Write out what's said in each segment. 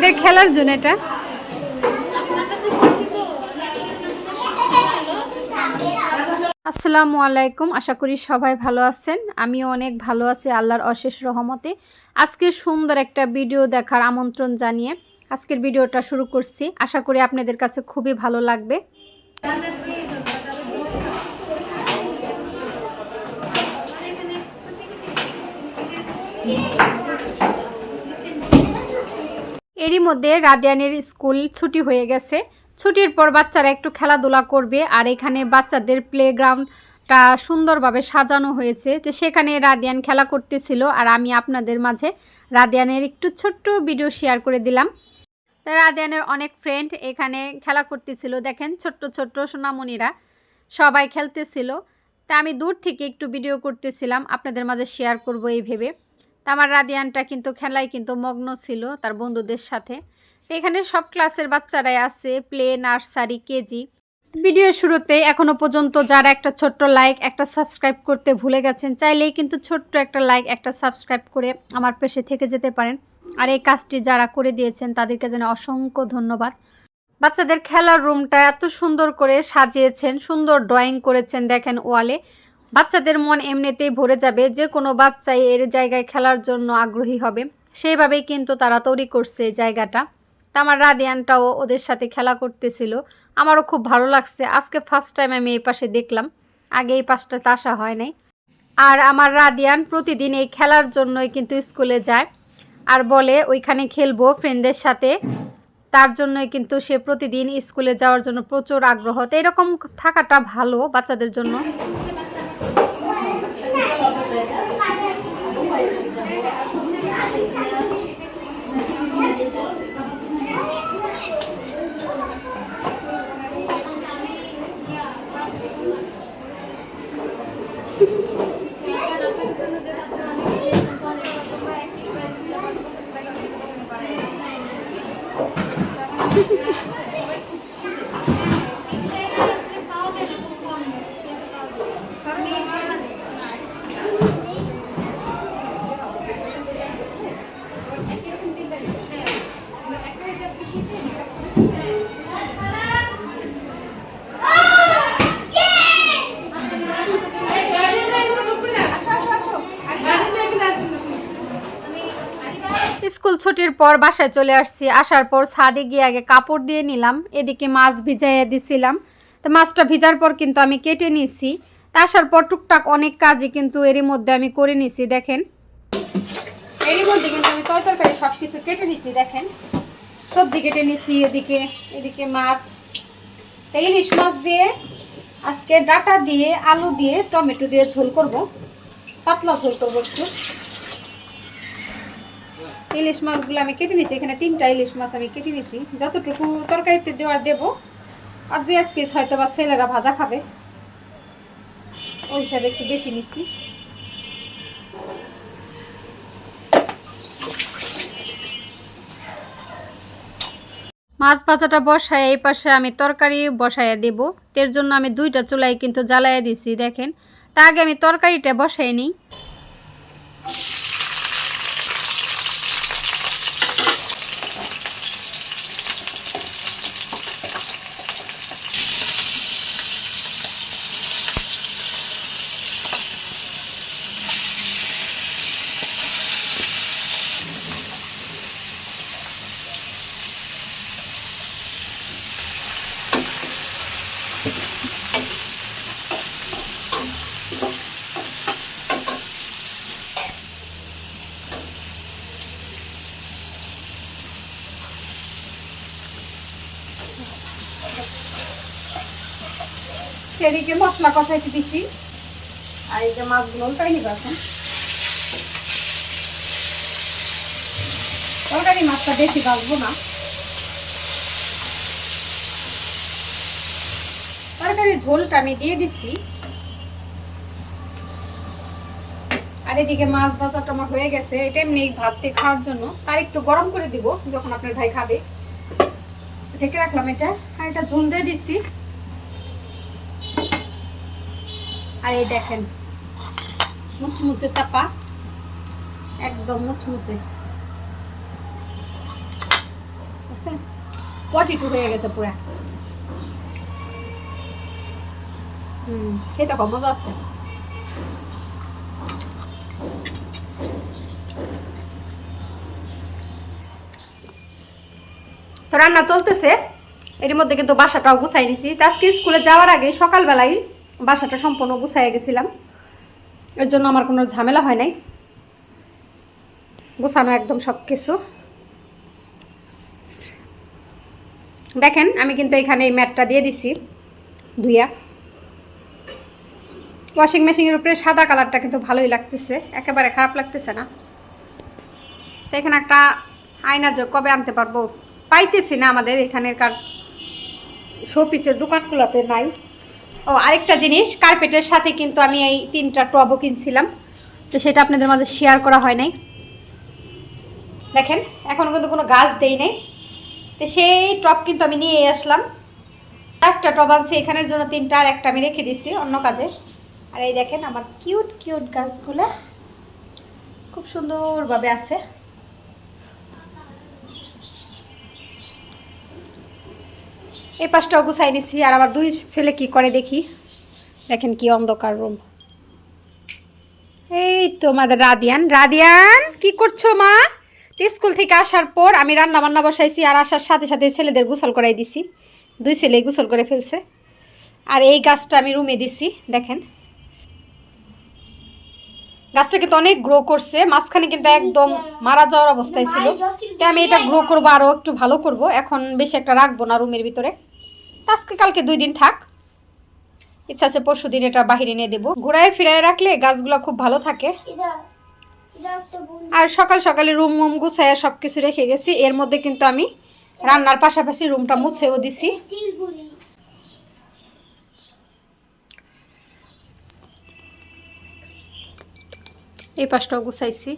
বাচ্চাদের খেলার জন্য এটা। আসসালামু আলাইকুম, আশা করি সবাই ভালো আছেন। আমিও অনেক ভালো আছি, আল্লাহর অশেষ রহমতে। আজকের সুন্দর একটা ভিডিও দেখার আমন্ত্রণ জানিয়ে আজকের ভিডিওটা শুরু করছি। আশা করি আপনাদের কাছে খুবই ভালো লাগবে। এরই মধ্যে রাদিয়ানের স্কুল ছুটি হয়ে গেছে। ছুটির পর বাচ্চারা একটু খেলাধুলা করবে আর এখানে বাচ্চাদের প্লেগ্রাউন্ডটা সুন্দরভাবে সাজানো হয়েছে। তো সেখানে রাদিয়ান খেলা করতেছিল আর আমি আপনাদের মাঝে রাদিয়ানের একটু ছোট্ট ভিডিও শেয়ার করে দিলাম। রাদিয়ানের অনেক ফ্রেন্ড এখানে খেলা করতেছিল। দেখেন ছোট্ট ছোট্ট সোনামণিরা সবাই খেলতেছিল। তা আমি দূর থেকে একটু ভিডিও করতেছিলাম। আপনাদের মাঝে শেয়ার করব এই ভেবে। আমার রাদিয়ানটা কিন্তু খেলায় কিন্তু মগ্ন ছিল তার বন্ধুদের সাথে। এখানে সব ক্লাসের বাচ্চারাই আছে প্লে নার্সারি কেজি ভিডিও শুরুতে এখনও পর্যন্ত যারা একটা ছোট্ট লাইক একটা সাবস্ক্রাইব করতে ভুলে গেছেন, চাইলেই কিন্তু ছোট্ট একটা লাইক একটা সাবস্ক্রাইব করে আমার পেশে থেকে যেতে পারেন। আর এই কাজটি যারা করে দিয়েছেন, তাদেরকে যেন অসংখ্য ধন্যবাদ। বাচ্চাদের খেলার রুমটা এত সুন্দর করে সাজিয়েছেন, সুন্দর ড্রয়িং করেছেন দেখেন ওয়ালে। বাচ্চাদের মন এমনিতেই ভরে যাবে, যে কোনো বাচ্চাই এর জায়গায় খেলার জন্য আগ্রহী হবে। সেইভাবেই কিন্তু তারা তৈরি করছে জায়গাটা। আমার রাদিয়ানটাও ওদের সাথে খেলা করতেছিল। আমারও খুব ভালো লাগছে। আজকে ফার্স্ট টাইম আমি এই পাশে দেখলাম। আগে এই পাশটাতে আসা হয় নাই। আর আমার রাদিয়ান প্রতিদিন এই খেলার জন্যই কিন্তু স্কুলে যায়। আর বলে, ওইখানে খেলব ফ্রেন্ডদের সাথে। তার জন্যই কিন্তু সে প্রতিদিন স্কুলে যাওয়ার জন্য প্রচুর আগ্রহ। তো এরকম থাকাটা ভালো বাচ্চাদের জন্য। স্কুল ছুটির পর বাসায় চলে আসছি। আসার পর ছাদে গিয়ে আগে কাপড় দিয়ে নিলাম, এদিকে মাছ ভিজাইয়ে দিছিলাম। তো মাছটা ভিজার পর কিন্তু আমি কেটে নিছি। তা আসার পর টুকটাক অনেক কাজই কিন্তু এরই মধ্যে আমি করে নিছি, দেখেন। এরই মধ্যে কিন্তু আমি তয় তরকারি সব কিছু কেটে নিছি, দেখেন। সবজি কেটে নিছি, এদিকে এদিকে মাছ। ইলিশ মাছ দিয়ে আজকে ডাটা দিয়ে, আলু দিয়ে, টমেটো দিয়ে ঝোল করব। পাতলা ঝোল করব একটু। ইলিশ মাছগুলো আমি কেটে নিছি। এখানে তিনটা ইলিশ মাছ আমি কেটে নিছি। যতটুকু তরকারিতে দেওয়ার দেবো, আর দু এক পিস হয়তো বা ছেলেরা ভাজা খাবে। ওই হিসাবে একটু বেশি নিছি। মাছ ভাজাটা বসায়, এই পাশে আমি তরকারি বসাইয়া দেব। এর জন্য আমি দুইটা চুলাই কিন্তু জ্বালাইয়া দিছি, দেখেন। তা আগে আমি তরকারিটা বসাই নিই। এদিকে মশলা কষাইতে দিছি। আর এই যে মাছগুলো উল্টাই নিব তরকারি মাছটা বেশি ভাজবো না। তরকারি ঝোলটা আমি দিয়ে দিছি। আর এদিকে মাছ ভাজাটা আমার হয়ে গেছে। এটা এমনি ভাত খাওয়ার জন্য। তার একটু গরম করে দিব যখন আপনার ভাই খাবে। ঢেকে রাখলাম এটা। আর এটা ঝোল দিয়ে দিছি। আর এই দেখেন, মুচমুচে চাপা, একদম মুচমুচে। ফর্টি টু হয়ে গেছে পুরা। হুম মজা আছে। তো রান্না চলতেছে। এর মধ্যে কিন্তু বাসাটাও গুছাই নিছি। আজকে স্কুলে যাওয়ার আগে সকালবেলায় বাসাটা সম্পূর্ণ গুছাই গেছিলাম। এর জন্য আমার কোনো ঝামেলা হয় নাই। গোছানো একদম সব কিছু দেখেন, আমি কিন্তু এখানে এই ম্যাটটা দিয়ে দিছি ধুইয়া। ওয়াশিং মেশিনের উপরে সাদা কালারটা কিন্তু ভালোই লাগতেছে, একেবারে খারাপ লাগতেছে না। তো এখানে একটা আয়না যোগ কবে আনতে পারব? পাইতেছি না আমাদের এখানেরকার শোপিসের দোকানগুলোতে নাই। ও, আরেকটা জিনিস কার্পেটের সাথে কিন্তু আমি এই তিনটা টবও কিনছিলাম। তো সেটা আপনাদের মাঝে শেয়ার করা হয় নাই। দেখেন, এখন কিন্তু কোনো গাছ দেই নাই। তো সেই টব কিন্তু আমি নিয়ে আসলাম। একটা টব আনছি, এখানের জন্য তিনটা, আর একটা আমি রেখে দিছি অন্য কাজে আর এই দেখেন, আমার কিউট কিউট গাছগুলো খুব সুন্দরভাবে আছে। এই পাশটাও গুছাই নিছি, আর আমার দুই ছেলে কি করে দেখি। দেখেন কি অন্ধকার রুম এই তো আমাদের রাদিয়ান। রাদিয়ান, কি করছ মা? স্কুল থেকে আসার পর আমি রান্না বান্না বসাইছি, আর আসার সাথে সাথে ছেলেদের গোসল করাই দিছি। দুই ছেলে গোসল করে ফেলছে। আর এই গাছটা আমি রুমে দিছি, দেখেন। গাছটা কিন্তু অনেক গ্রো করছে, মাঝখানে কিন্তু একদম মারা যাওয়ার অবস্থায় ছিল। তাই আমি এটা গ্রো করব আরও একটু ভালো করব। এখন বেশি একটা রাখব না রুমের ভিতরে। আজকে কালকে দুই দিন থাক। ইচ্ছা আছে পরশু দিন এটা বাহিরে নিয়ে দেবো। ঘোরায় ফিরায় রাখলে গাছগুলো খুব ভালো থাকে। আর সকাল সকালে রুম মুম গুছায় সব কিছু রেখে গেছি। এর মধ্যে কিন্তু আমি রান্নার পাশাপাশি রুমটা মুছেও দিছি। এই পাশটাও গুছাইছি।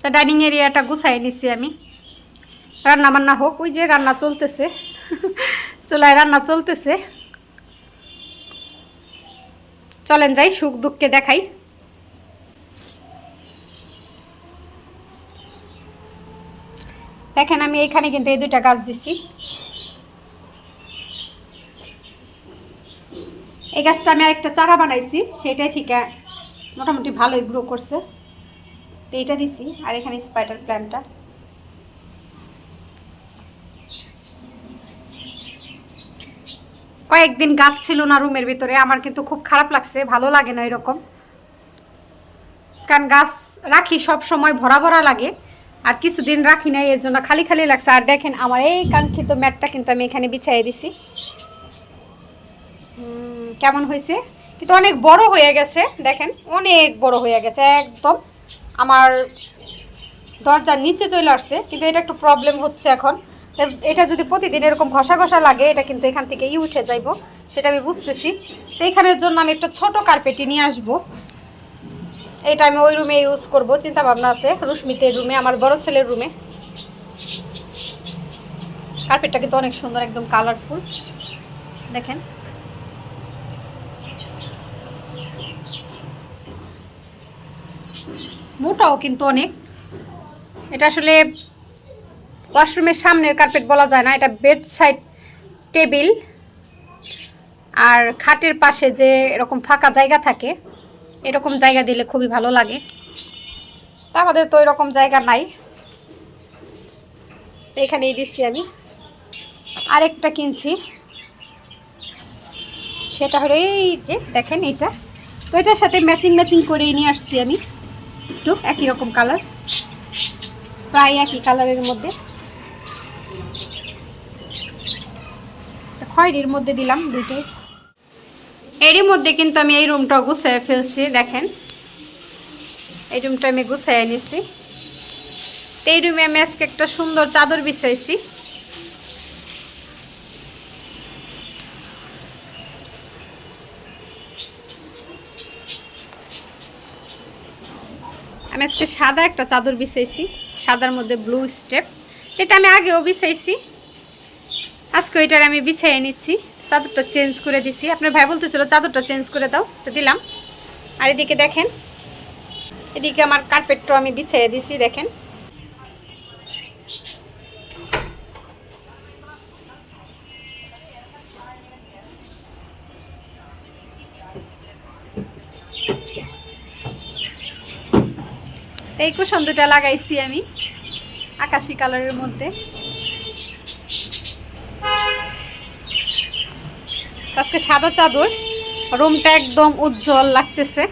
তা ডাইনিং এরিয়াটা গুছাই নিছি আমি। রান্না বান্না হোক, ওই যে রান্না চলতেছে। চুলায় রান্না চলতেছে। চলেন যাই, সুখ দুঃখকে দেখাই। দেখেন, আমি এইখানে কিন্তু এই দুইটা গাছ দিছি। এই গাছটা আমি আরেকটা চারা বানাইছি সেটাই থেকে মোটামুটি ভালোই গ্রো করছে। তো এইটা দিছি, আর এখানে স্পাইডার প্ল্যান্টটা কয়েকদিন গাছ ছিল না রুমের ভিতরে, আমার কিন্তু খুব খারাপ লাগছে, ভালো লাগে না এরকম। কারণ গাছ রাখি সব সময় ভরা ভরা লাগে, আর কিছুদিন রাখি না এর জন্য খালি খালি লাগছে। আর দেখেন আমার এই কাঙ্ক্ষিত ম্যাটটা কিন্তু আমি এখানে বিছাই দিছি। কেমন হয়েছে? কিন্তু অনেক বড় হয়ে গেছে, দেখেন, অনেক বড় হয়ে গেছে, একদম। আমার দরজার নিচে চলে আসছে, কিন্তু এটা একটু প্রবলেম হচ্ছে এখন। এটা যদি প্রতিদিন এরকম ঘষা ঘষা লাগে, এটা কিন্তু এখান থেকে ই উঠে যাইব, সেটা আমি বুঝতেছি। তো এখানের জন্য আমি একটা ছোট কার্পেটই নিয়ে আসব। এটা আমি ওই রুমে ইউজ করব চিন্তা ভাবনা আছে। রুশ্মিতের রুমে, আমার বড় ছেলের রুমে। কার্পেটটা কিন্তু অনেক সুন্দর, একদম কালারফুল দেখেন। মোটাও কিন্তু অনেক। এটা আসলে ওয়াশরুমের সামনের কার্পেট বলা যায় না, এটা বেড সাইড টেবিল আর খাটের পাশে যে এরকম ফাঁকা জায়গা থাকে, এরকম জায়গা দিলে খুবই ভালো লাগে। তা আমাদের তো এরকম জায়গা নাই। এখানেই দিচ্ছি আমি। আরেকটা কিনছি। সেটা হলো এই যে, দেখেন এটা। তো এটার সাথে ম্যাচিং ম্যাচিং করেই নিয়ে আসছি আমি। একটু একই রকম কালার প্রায় একই কালারের মধ্যে। খয়েরির মধ্যে দিলাম দুইটাই। এরই মধ্যে কিন্তু আমি এই রুমটা গুছিয়ে ফেলছি, দেখেন। এই রুমটা আমি গুছিয়ে নিছি। এই রুমে আমি আজকে একটা সুন্দর চাদর বিছাইছি। আমি আজকে সাদা একটা চাদর বিছাইছি, সাদার মধ্যে ব্লু স্টেপ। এটা আমি আগেও বিছাইছি। আজকে ওইটার আমি বিছাই নিচ্ছি, চাদরটা চেঞ্জ করে দিছি। আপনার ভাই বলতেছিল চাদরটা চেঞ্জ করে দাও, তো দিলাম। আর এদিকে দেখেন, এদিকে আমার কার্পেটটাও আমি বিছাই দিছি, দেখেন। এই কুসন্দুটা লাগাইছি আমি, আকাশি কালারের মধ্যে। আজকে সাদা চাদর। রুমটা একদম উজ্জ্বল লাগতেছে।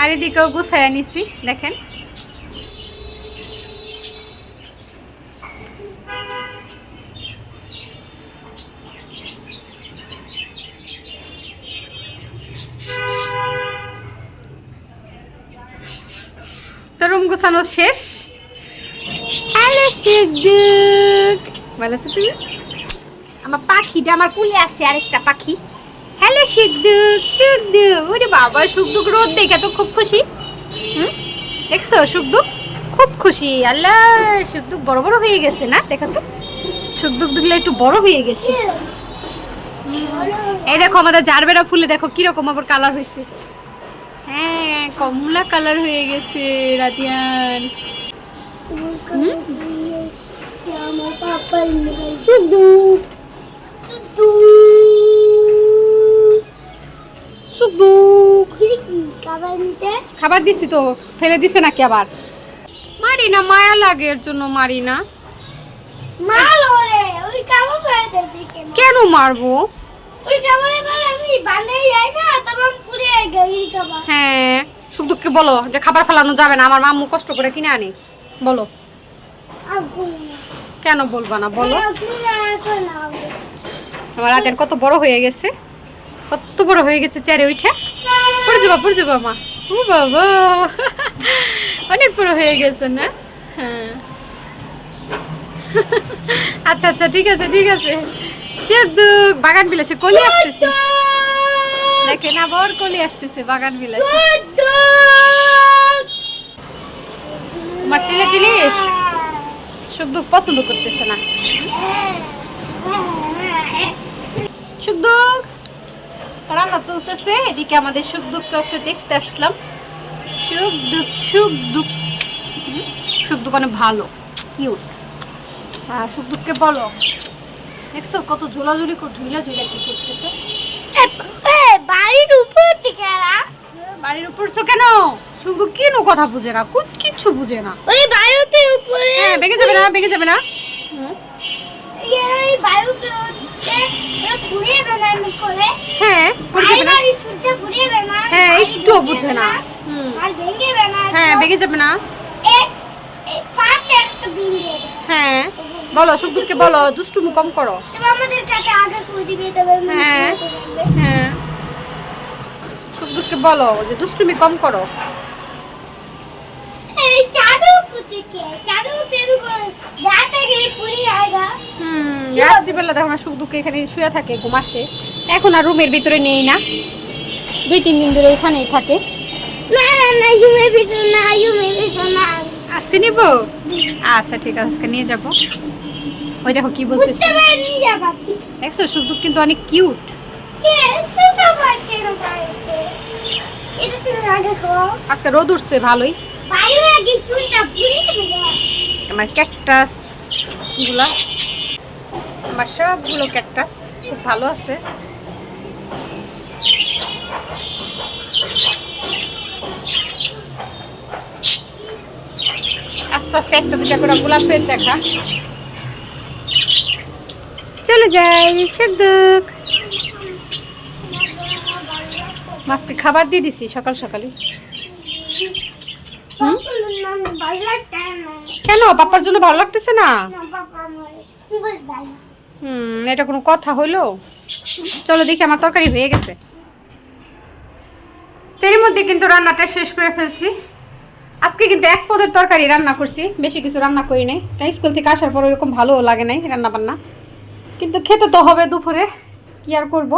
আর এদিকেও গুছাইয়া নিছি দেখেন। তো রুম গুছানো শেষ। শিকদুক তো তুমি? আমার পাখিটা আমার কুলে আছে আরেকটা পাখি। হ্যালো শিকদুক শিকদুক ওরে বাবা সুকদুক রোদ দেখে তো খুব খুশি। হুম? দেখছ সুকদুক খুব খুশি। আল্লাহ সুকদুক বড় বড় হয়ে গেছে না? দেখা তো। সুকদুক দুগুলো একটু বড় হয়ে গেছে। এই দেখো আমাদের জারবেরা ফুলে দেখো কীরকম আবার কালার হয়েছে। হ্যাঁ কমলা কালার হয়ে গেছে রাতিয়ান। আমার পাপার খাবার দিছি তো ফেলে দিছে নাকি আবার? মারি না মায়া লাগে এর জন্য মারি না। কেন মারবো? হ্যাঁ সুখদুখকে বলো যে খাবার ফেলানো যাবে না আমার মাম্মু কষ্ট করে কিনে আনি। বলো। কেন বলবা না বলো। আগুন আমার রাতের কত বড় হয়ে গেছে। কত বড় হয়ে গেছে চেয়ারে উঠে পড়ে যাবা পড়ে যাবা মা। ও বাবা। অনেক বড় হয়ে গেছে না? হ্যাঁ। আচ্ছা আচ্ছা ঠিক আছে ঠিক আছে। সে বাগান বিলাসে কলি আসতেছে। দেখেন আবার কলি আসতেছে বাগান বিলাসে। তোমার চিলে চিলি? সুখ পছন্দ করতেছে না। সুখ দুঃখ? রান্না চলতেছে এদিকে আমাদের সুখ দুঃখ একটু দেখতে আসলাম। সুখ দুঃখ সুখ দুঃখ। সুখ দুঃখ অনেক ভালো কিউট হ্যাঁ সুখ দুঃখকে বলো। দেখছ কত ঝোলাঝুলি করে ঝুলা ঝুলা কি করতেছে? বাড়ির উপর থেকে বাড়ির উপর চো কেন? শুধু কেন কথা বুঝে না? কুছ কিচ্ছু বুঝে না। ওই বাড়িতে উপরে হ্যাঁ বেগে যাবে না বেগে যাবে না। হুম। এই বাড়িতে হ্যাঁ হ্যাঁ একটুও বুঝে না। ভেঙে হ্যাঁ তো যাবে না। ভেঙে হ্যাঁ বলো সুখদুখকে বলো, দুষ্টুমি কম করো। হ্যাঁ। হ্যাঁ। সুখদুখকে বলো যে দুষ্টুমি কম করো। রাত্রিবেলা দেখো না সুখদুখকে এখানে শুয়ে থাকে ঘুম আসে। এখন আর রুমের ভিতরে নেই না। দুই তিন দিন ধরে এখানেই থাকে। না না না ইউমে ভিতর না ইউমে ভিতর না। আজকে নিব? আচ্ছা ঠিক আছে আজকে নিয়ে যাব। ওই দেখো কি বলতেছে। দেখছ সুখদুখ কিন্তু অনেক কিউট আজকে রোদ উঠছে ভালোই। আমার ক্যাকটাসগুলা। আমার সবগুলো ক্যাকটাস খুব ভালো আছে। আস্তে আস্তে একটা দুটা করে গোলাপের দেখা। চলে যাই সুখ মাছকে খাবার দিয়ে দিছি সকাল সকালে হুম? পাপা ভালো লাগতে না কেন? পাপার জন্য ভালো লাগতেছে না? হুম, এটা কোনো কথা হইল? চলো দেখি, আমার তরকারি হয়ে গেছে। তের মধ্যে কিন্তু রান্নাটা শেষ করে ফেলছি। আজকে কিন্তু এক পদের তরকারি রান্না করছি, বেশি কিছু রান্না করি নাই। তাই স্কুল থেকে আসার পর ওরকম ভালো লাগে নাই রান্না বান্না কিন্তু খেতে তো হবে দুপুরে, কি আর করব?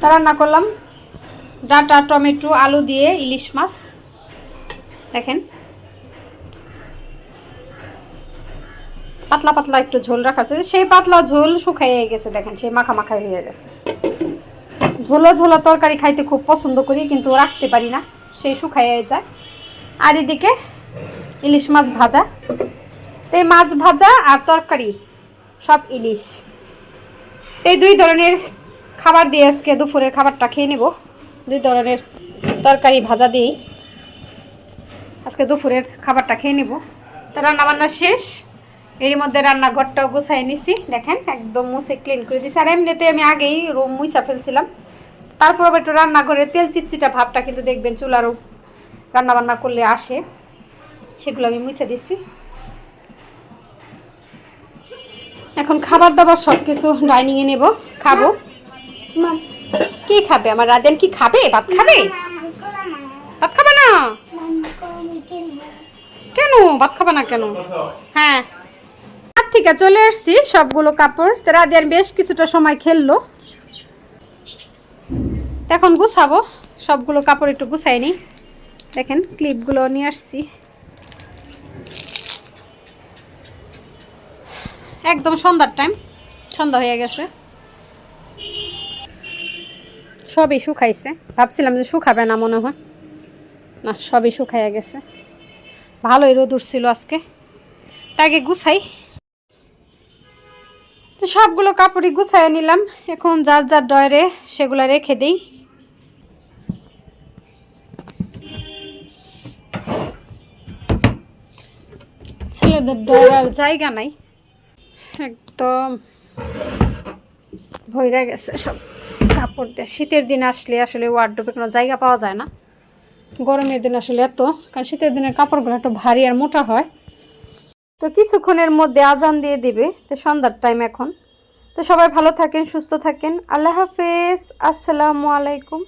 তা রান্না করলাম। ডাটা, টমেটো, আলু দিয়ে ইলিশ মাছ। দেখেন। পাতলা পাতলা একটু ঝোল রাখা আছে সেই পাতলা ঝোল শুকাইয়ে গেছে, দেখেন, সেই মাখা মাখাই হয়ে গেছে। ঝোলো ঝোলো তরকারি খাইতে খুব পছন্দ করি, কিন্তু রাখতে পারি না, সেই শুকাইয়ে যায়। আর এদিকে ইলিশ মাছ ভাজা। তো এই মাছ ভাজা আর তরকারি, সব ইলিশ। এই দুই ধরনের খাবার দিয়ে আজকে দুপুরের খাবারটা খেয়ে নেব। দুই ধরনের তরকারি ভাজা দিয়েই আজকে দুপুরের খাবারটা খেয়ে নিব। তো রান্না বান্না শেষ। এর মধ্যে রান্নাঘরটাও গুছাই নিছি দেখেন একদম মুছে ক্লিন করে দিছি। আর এমনিতে আমি আগেই রুম মুইসা ফেলছিলাম। তারপর আবার একটু রান্নাঘরে তেল চিটচিটা ভাবটা কিন্তু দেখবেন চুলারও রান্না বান্না করলে আসে। সেগুলো আমি মুছে দিছি। এখন খাবার দাবার সব কিছু ডাইনিংয়ে নেব। খাব? কি খাবে? আমার রাদেন কি খাবে? ভাত খাবে? ভাত খাবে না? কেন? ভাত খাবে না কেন? হ্যাঁ। থেকে চলে আসছি সবগুলো কাপড়। তো রাদিয়ান বেশ কিছুটা সময় খেললো। এখন গুছাবো। সবগুলো কাপড় একটু গুছাই নি দেখেন ক্লিপগুলো নিয়ে আসছি। একদম সন্ধ্যার টাইম সন্ধ্যা হয়ে গেছে। সবই শুকাইছে। ভাবছিলাম যে শুকাবে না মনে হয়। না, সবই শুকাইয়া গেছে। ভালোই রোদ উঠছিল আজকে। তাকে গুছাই। তো সবগুলো কাপড়ই গুছাই নিলাম। এখন যার যার ডয়ারে সেগুলো রেখে দিই। ছেলেদের ডয়ার জায়গা নাই। একদম ভৈরা গেছে সব। কাপড় দিয়ে শীতের দিন আসলে আসলে ওয়ার্ড্রোপে কোনো জায়গা পাওয়া যায় না। গরমের দিন আসলে এত, কারণ শীতের দিনের কাপড়গুলো একটু ভারী আর মোটা হয়। তো কিছুক্ষণের মধ্যে আজান দিয়ে দিবে। তো সন্ধ্যার টাইম এখন। তো সবাই ভালো থাকেন, সুস্থ থাকেন। আল্লাহ হাফেজ। আসসালামু আলাইকুম।